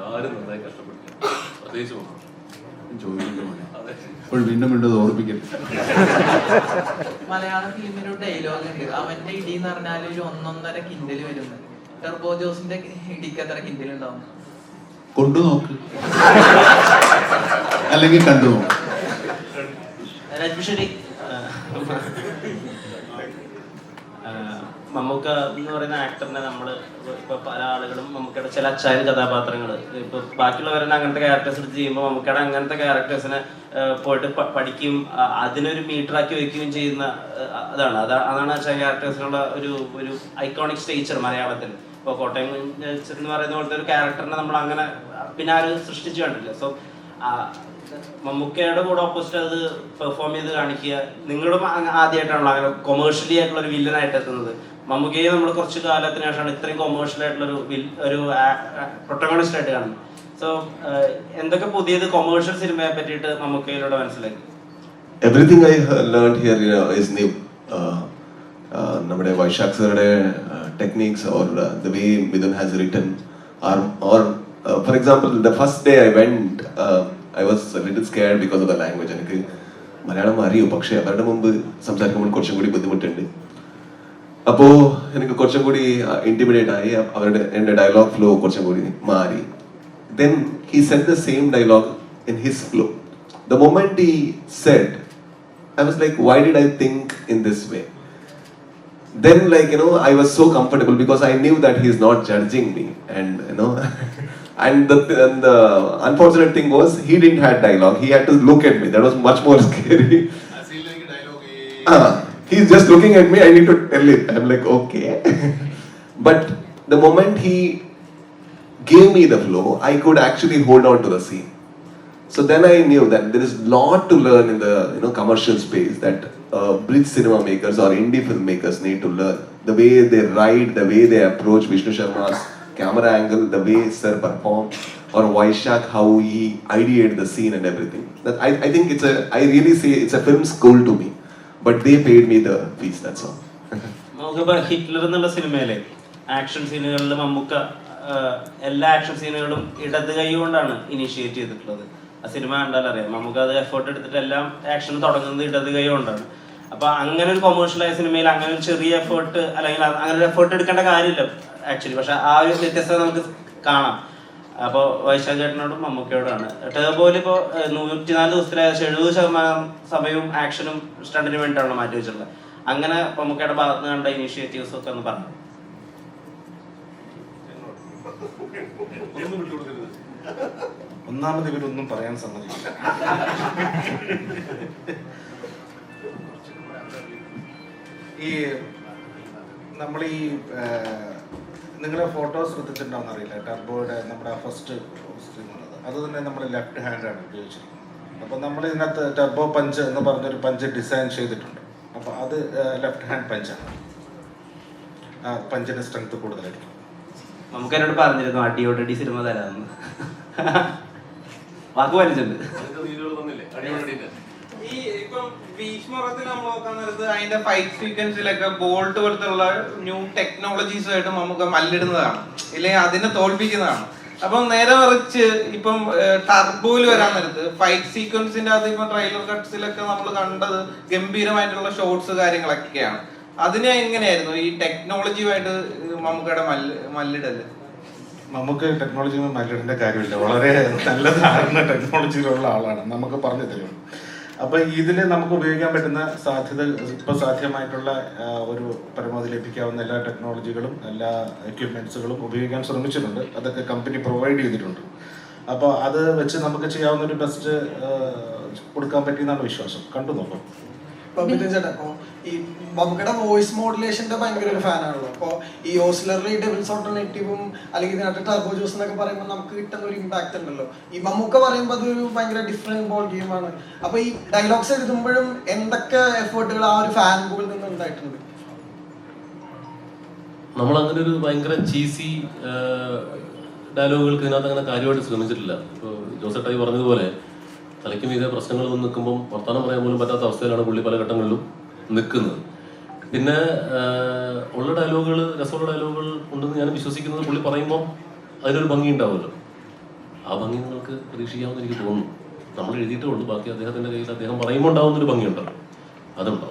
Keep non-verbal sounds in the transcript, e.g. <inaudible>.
എല്ലാവരും നന്നായി കഷ്ടപ്പെട്ടു പ്രത്യേകിച്ച് അതെ. അപ്പോൾ വീണ്ടും വീണ്ടും ഓർപ്പിക്കരുത് മലയാള ഫിലിമിന് ഡയലോഗ് ഉണ്ട്. അവന്റെ ഇടി എന്ന് പറഞ്ഞാൽ ഒരു ഒന്നൊന്നര കിൻഡൽ വരുന്നത് ടെർബോ ജോസിന്റെ ഇടിക്ക് അത്ര കിൻഡൽ ഉണ്ടാവും കൊണ്ടു നോക്ക്. അല്ലെങ്കിൽ കണ്ടു നോക്ക്. രജ്മിഷരി മമ്മൂക്ക എന്ന് പറയുന്ന ആക്ടറിനെ നമ്മൾ ഇപ്പൊ പല ആളുകളും മമ്മൂക്കയുടെ ചില അച്ചായ കഥാപാത്രങ്ങൾ ഇപ്പൊ ബാക്കിയുള്ളവരെ അങ്ങനത്തെ ക്യാരക്ടേഴ്സ് എടുത്ത് ചെയ്യുമ്പോൾ മമ്മൂക്കയുടെ അങ്ങനത്തെ ക്യാരക്ടേഴ്സിനെ പോയിട്ട് പഠിക്കും അതിനൊരു മീറ്ററാക്കി വെക്കുകയും ചെയ്യുന്ന അതാണ്. അതാ അതാണ് അച്ചായ ക്യാരക്ടേഴ്സിനുള്ള ഒരു ഒരു ഐക്കോണിക് സ്റ്റേച്ചർ മലയാളത്തിൽ ഇപ്പോൾ കോട്ടയം എന്ന് പറയുന്ന പോലത്തെ ഒരു ക്യാരക്ടറിനെ നമ്മൾ അങ്ങനെ പിന്നെ ആരും സൃഷ്ടിച്ചു കണ്ടില്ല സോ മമ്മൂക്കയുടെ കൂടെ ഓപ്പോസിറ്റ് അത് പെർഫോം ചെയ്ത് കാണിക്കുക. നിങ്ങളും ആദ്യമായിട്ടാണല്ലോ അങ്ങനെ കൊമേഴ്ഷ്യലി ആയിട്ടുള്ള ഒരു വില്ലനായിട്ട് എത്തുന്നത്. മമ്മൂക്കയെ നമ്മൾ കുറച്ച് കാലത്തിന് ശേഷമാണ് ഇത്രയും കൊമേഴ്ഷ്യൽ ആയിട്ടുള്ള ഒരു ഒരു പ്രൊട്ടഗണിസ്റ്റ് ആയിട്ട് കാണുന്നത്. സോ എന്തൊക്കെ പുതിയത് കൊമേഴ്ഷ്യൽ സിനിമയെ പറ്റിയിട്ട് മമ്മൂക്കയിലൂടെ മനസ്സിലാക്കി everything I learn here is new നമ്മുടെ Vaishakh സാറുടെ techniques or the way Mithun has written are or for example the first day I went I was little scared because of the language എനിക്ക് മലയാളം അറിയൂ പക്ഷേ അവരുടെ മുമ്പ് സംസാരിക്കുമ്പോൾ കുറച്ചും കൂടി ബുദ്ധിമുട്ടുണ്ട്. അപ്പോ എനിക്ക് കുറച്ചും കൂടി ഇന്റിമിഡേറ്റ് ആയി അവരുടെ എൻ്റെ ഡയലോഗ് ഫ്ലോ കുറച്ചും കൂടി മാറി then he set the same dialogue in his flow the moment he said I was like, why did I think in this way? Then, like, you know, I was so comfortable because I knew that he's not judging me. And, you know, and the, and the unfortunate thing was, he didn't have dialogue. He had to look at me. That was much more scary. Ah, he's just looking at me. I need to tell it. I'm like, okay. <laughs> but the moment he gave me the flow, I could actually hold on to the scene. So then I knew that there is a lot to learn in the you know commercial space that uh, bridge cinema makers or indie filmmakers need to learn. The way they write, the way they approach Vishnu Sharma's camera angle, the way Sir performed, or Vaishak how he ideated the scene and everything. That I, I think it's a I really say it's a film school to me. But they paid me the fees, that's all. നമുക്കിപ്പോ Hitler എന്നുള്ള സിനിമയിലെ action സീനുകളിൽ Mammukka എല്ലാ action സീനുകളും ഇടത് കൈ കൊണ്ടാണ് initiate ചെയ്തിട്ടുള്ളത്. ആ cinema കണ്ടാൽ അറിയാം. മമ്മൂക്ക അത് എഫേർട്ട് എടുത്തിട്ട് എല്ലാം ആക്ഷൻ തുടങ്ങുന്നത് ഇടത് കൈ കൊണ്ടാണ്. അപ്പൊ അങ്ങനെ ഒരു കൊമേഴ്ഷ്യലായ സിനിമയിൽ അങ്ങനെ ഒരു ചെറിയ എഫേർട്ട് അല്ലെങ്കിൽ അങ്ങനെ ഒരു എഫേർട്ട് എടുക്കേണ്ട കാര്യമില്ല ആക്ച്വലി പക്ഷെ ആ ഒരു വ്യത്യസ്തത നമുക്ക് കാണാം. അപ്പോൾ വൈശാഖേട്ടനോടും മമ്മൂക്കയോടാണ്. ടേബോയിൽ ഇപ്പോൾ നൂറ്റിനാല് ദിവസത്തിലെ എഴുപത് ശതമാനം സമയവും ആക്ഷനും സ്റ്റണ്ടിന് വേണ്ടിയിട്ടാണ് മാറ്റി വെച്ചിട്ടുള്ളത്. അങ്ങനെ മമ്മൂക്കയുടെ ഭാഗത്ത് നിന്ന് കണ്ട ഇനീഷ്യേറ്റീവ്സ് ഒക്കെ ഒന്ന് പറഞ്ഞു. ഒന്നാമത് ഇവരൊന്നും പറയാൻ സമ്മതിക്കില്ല. ഈ നമ്മൾ ഈ നിങ്ങളെ ഫോട്ടോ ശ്രദ്ധിച്ചിട്ടുണ്ടാവും അറിയില്ല. ടർബോയുടെ നമ്മുടെ ഫസ്റ്റ് ഉള്ളത്. അത് തന്നെ നമ്മൾ ലെഫ്റ്റ് ഹാൻഡാണ് ഉപയോഗിച്ചിരിക്കുന്നത്. അപ്പോൾ നമ്മൾ ഇതിനകത്ത് ടർബോ പഞ്ച് എന്ന് പറഞ്ഞൊരു പഞ്ച് ഡിസൈൻ ചെയ്തിട്ടുണ്ട്. അപ്പോൾ അത് ലെഫ്റ്റ് ഹാൻഡ് പഞ്ചാണ് ആ പഞ്ചിന്റെ സ്ട്രെങ്ത് കൂടുതലായിരിക്കും. നമുക്ക് എന്നോട് പറഞ്ഞിരുന്നു അടിയോടടി സിനിമ തരാമെന്ന് വാക്ക് വലിച്ചിട്ടുണ്ട്. ഈ ഇപ്പം നമ്മൾ നോക്കാൻ അതിന്റെ ഫൈറ്റ് സീക്വൻസിലൊക്കെ ബോൾട്ട് പോലത്തുള്ള ന്യൂ ടെക്നോളജീസ് ആയിട്ട് നമുക്ക് മല്ലിടുന്നതാണ്. ഇല്ലെങ്കിൽ അതിനെ തോൽപ്പിക്കുന്നതാണ്. അപ്പം നേരെ മറിച്ച് ഇപ്പം ടർബോയിൽ വരാൻ നേരത്ത് ഫൈറ്റ് സീക്വൻസിന്റെ അത് ഇപ്പം ട്രെയിലർ കട്ട്സിലൊക്കെ നമ്മൾ കണ്ടത് ഗംഭീരമായിട്ടുള്ള ഷോർട്സ് കാര്യങ്ങളൊക്കെയാണ്. അതിന് എങ്ങനെയായിരുന്നു ഈ ടെക്നോളജിയുമായിട്ട് നമുക്കടെ മല്ല് മല്ലിടൽ? നമുക്ക് ടെക്നോളജി മല്ലിടേണ്ട കാര്യമില്ല. വളരെ നല്ല ധാരണ ടെക്നോളജിയിലുള്ള ആളാണ്. നമുക്ക് പറഞ്ഞു തരും. അപ്പൊ ഇതിന് നമുക്ക് ഉപയോഗിക്കാൻ പറ്റുന്ന സാധ്യത ഇപ്പൊ സാധ്യമായിട്ടുള്ള ഒരു പരമാവധി ലഭിക്കാവുന്ന എല്ലാ ടെക്നോളജികളും എല്ലാ എക്യുപ്മെന്റ്സുകളും ഉപയോഗിക്കാൻ ശ്രമിച്ചിട്ടുണ്ട്. അതൊക്കെ കമ്പനി പ്രൊവൈഡ് ചെയ്തിട്ടുണ്ട്. അപ്പോൾ അത് വെച്ച് നമുക്ക് ചെയ്യാവുന്ന ഒരു ബെസ്റ്റ് കൊടുക്കാൻ പറ്റിയെന്നാണ് വിശ്വാസം. കണ്ടു നോക്കാം. ബിജു ചേട്ടാ ഇപ്പൊ ഈ മമ്മൂക്കയുടെ വോയിസ് മോഡുലേഷന്റെ ഭയങ്കര ഒരു ഫാനാണല്ലോ അപ്പൊ ഈ ഓസിലറി ഡെവിൾസ് ഓൾട്ടർനേറ്റീവും അല്ലെങ്കിൽ ഇതിനകത്ത് ടർബോ ജ്യൂസ് എന്നൊക്കെ പറയുമ്പോൾ നമുക്ക് കിട്ടുന്ന ഒരു ഇമ്പാക്ട് ഉണ്ടല്ലോ. ഈ മമ്മൂക്ക പറയുമ്പോൾ അതൊരു ഭയങ്കര ഡിഫറെന്റ് ബോൾ ഗെയിമാണ് അപ്പൊ ഈ ഡയലോഗ്സ് എഴുതുമ്പോഴും എന്തൊക്കെ എഫേർട്ടുകൾ ആ ഒരു ഫാൻ ബോളിൽ നിന്ന് ഉണ്ടായിട്ടുണ്ട്? നമ്മൾ അങ്ങനെ ഒരു ഭയങ്കര ചീസി ഡയലോഗുകൾക്ക് ഇതിനകത്ത് അങ്ങനെ കാര്യമായിട്ട് ശ്രമിച്ചിട്ടില്ല. ഇപ്പോൾ ജോസട്ടായി പറഞ്ഞതുപോലെ തലയ്ക്ക് മീതെ പ്രശ്നങ്ങൾ വന്ന് നിൽക്കുമ്പം വർത്തമാനം പറയാൻ പോലും പറ്റാത്ത അവസ്ഥയിലാണ് പുള്ളി പല ഘട്ടങ്ങളിലും നിൽക്കുന്നത്. പിന്നെ ഉള്ള ഡയലോഗുകൾ രസമുള്ള ഡയലോഗുകൾ ഉണ്ടെന്ന് ഞാൻ വിശ്വസിക്കുന്നത് പുള്ളി പറയുമ്പോൾ അതിനൊരു ഭംഗി ഉണ്ടാവുമല്ലോ. ആ ഭംഗി നിങ്ങൾക്ക് പ്രതീക്ഷിക്കാമെന്ന് എനിക്ക് തോന്നുന്നു. നമ്മൾ എഴുതിയിട്ടേ ഉള്ളൂ ബാക്കി അദ്ദേഹത്തിന്റെ കയ്യിൽ അദ്ദേഹം പറയുമ്പോൾ ഉണ്ടാവുന്നൊരു ഭംഗിയുണ്ടല്ലോ. അതുണ്ടാവും